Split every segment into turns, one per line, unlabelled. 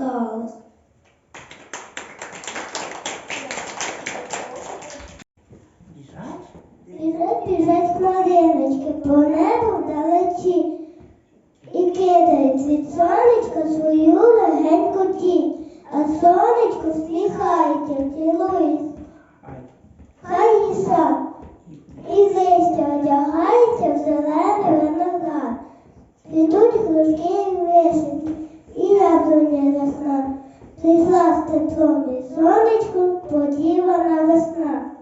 катались. Біжать, біжать хмариночки по небу вдалечі і кидають від сонечка свою легеньку тінь, а сонечко сміхається, цілується. Хай ліса і листя одягається в зелений виноград. Цвітуть глушки і вишеньки і яблуня рясна. Прийшла з теплом і сонечком подівана весна.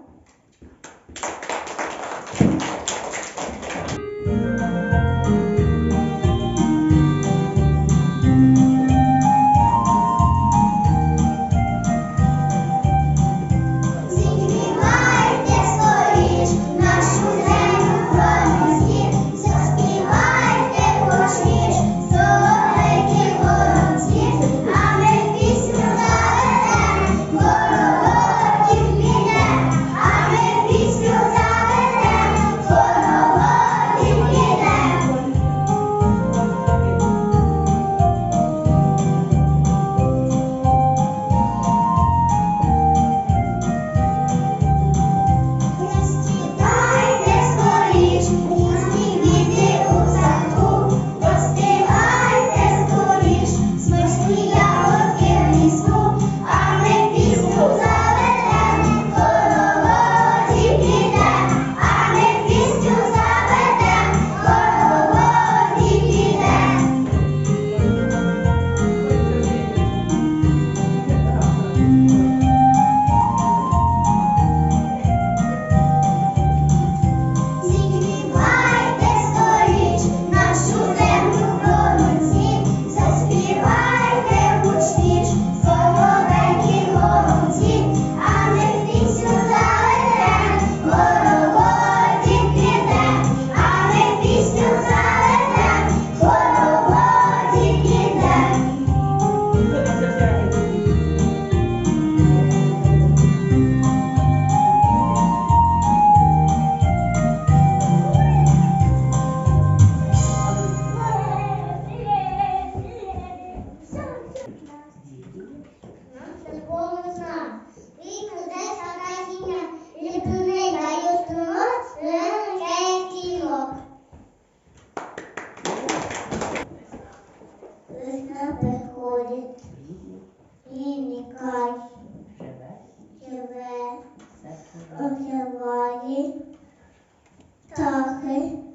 Okay.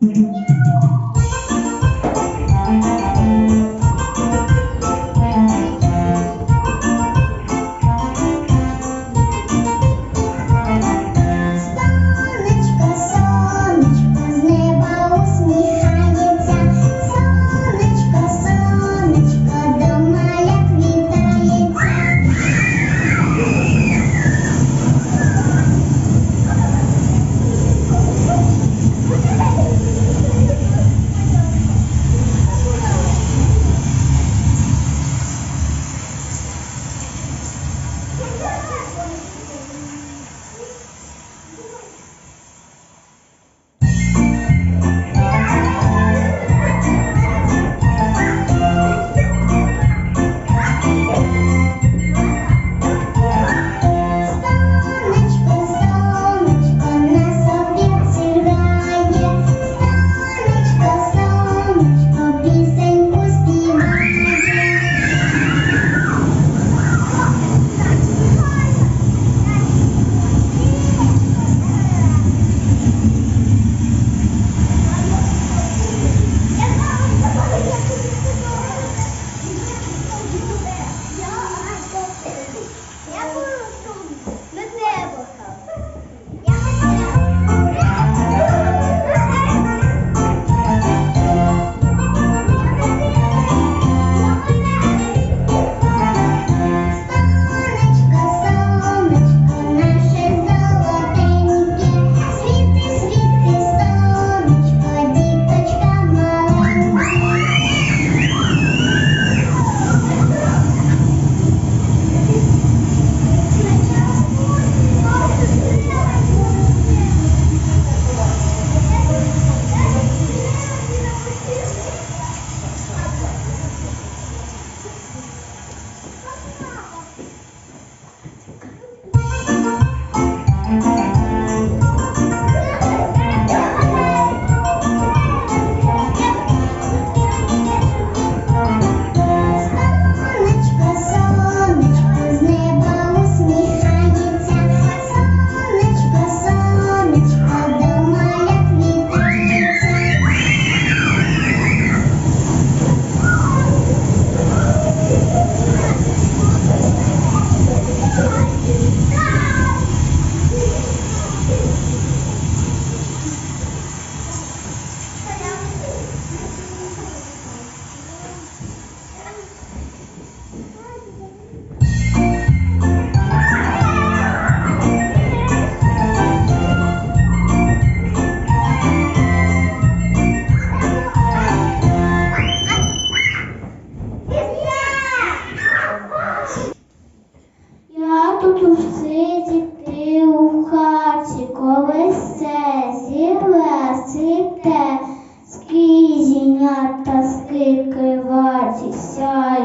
Сонечко,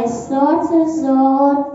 as sources of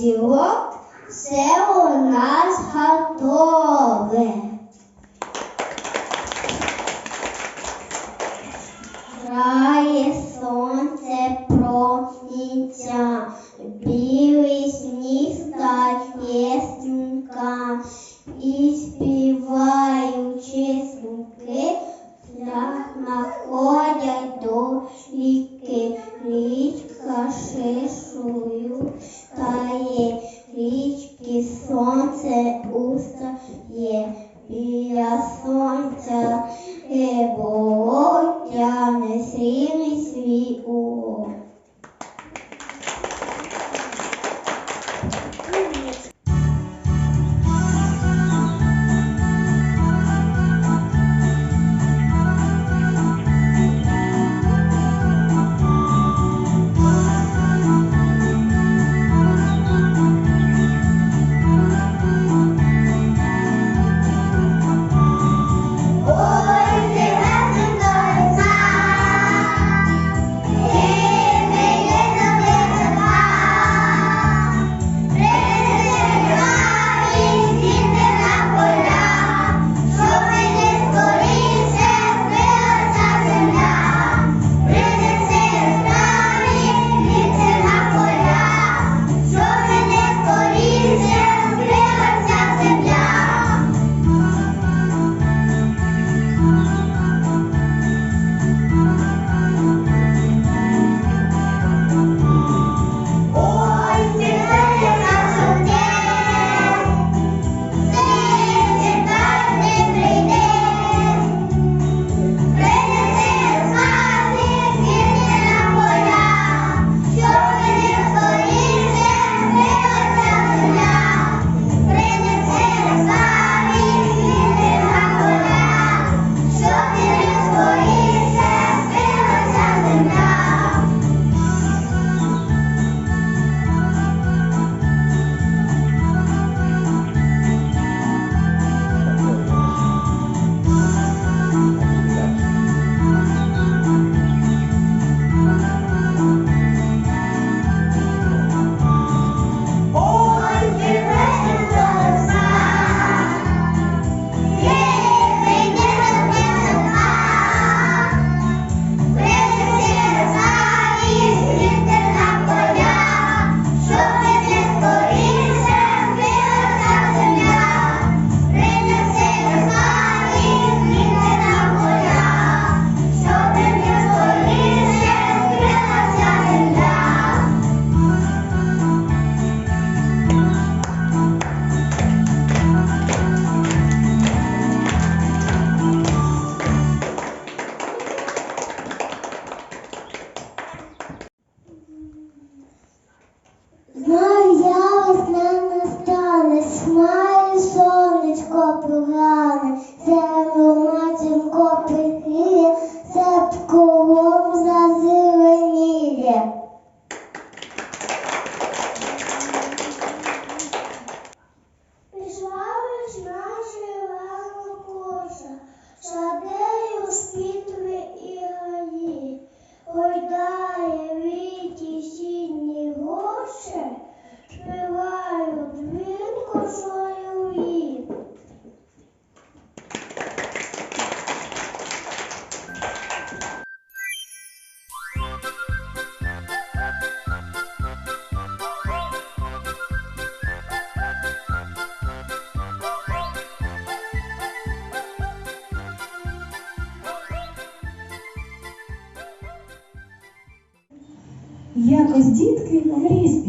ділок, все у нас готове. Грає сонце проніття, білий сніг стає снігка, і співаючи смуки, шлях находять до ріки, річка шишують тає, річки, сонце уста є біля сонця, е, болотя, не
срібний свій у.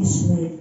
Israel.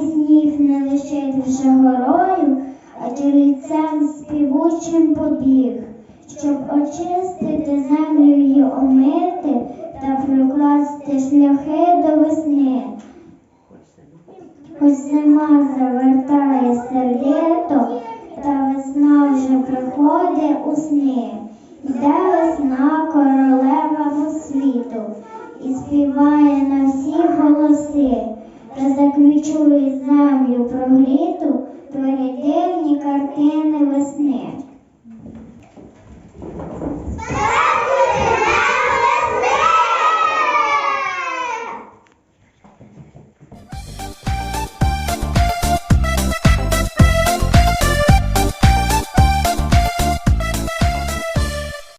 Сніг не лишить вже горою, а чоловіцем співучим побіг, щоб очистити землю її омити та прокласти шляхи до весни.
Хоч зима.
Завертає сердито, та весна вже приходить у сни. Йде весна королева по світу і співає на всі голоси, та заквічує землю прогріту придивні картини весни.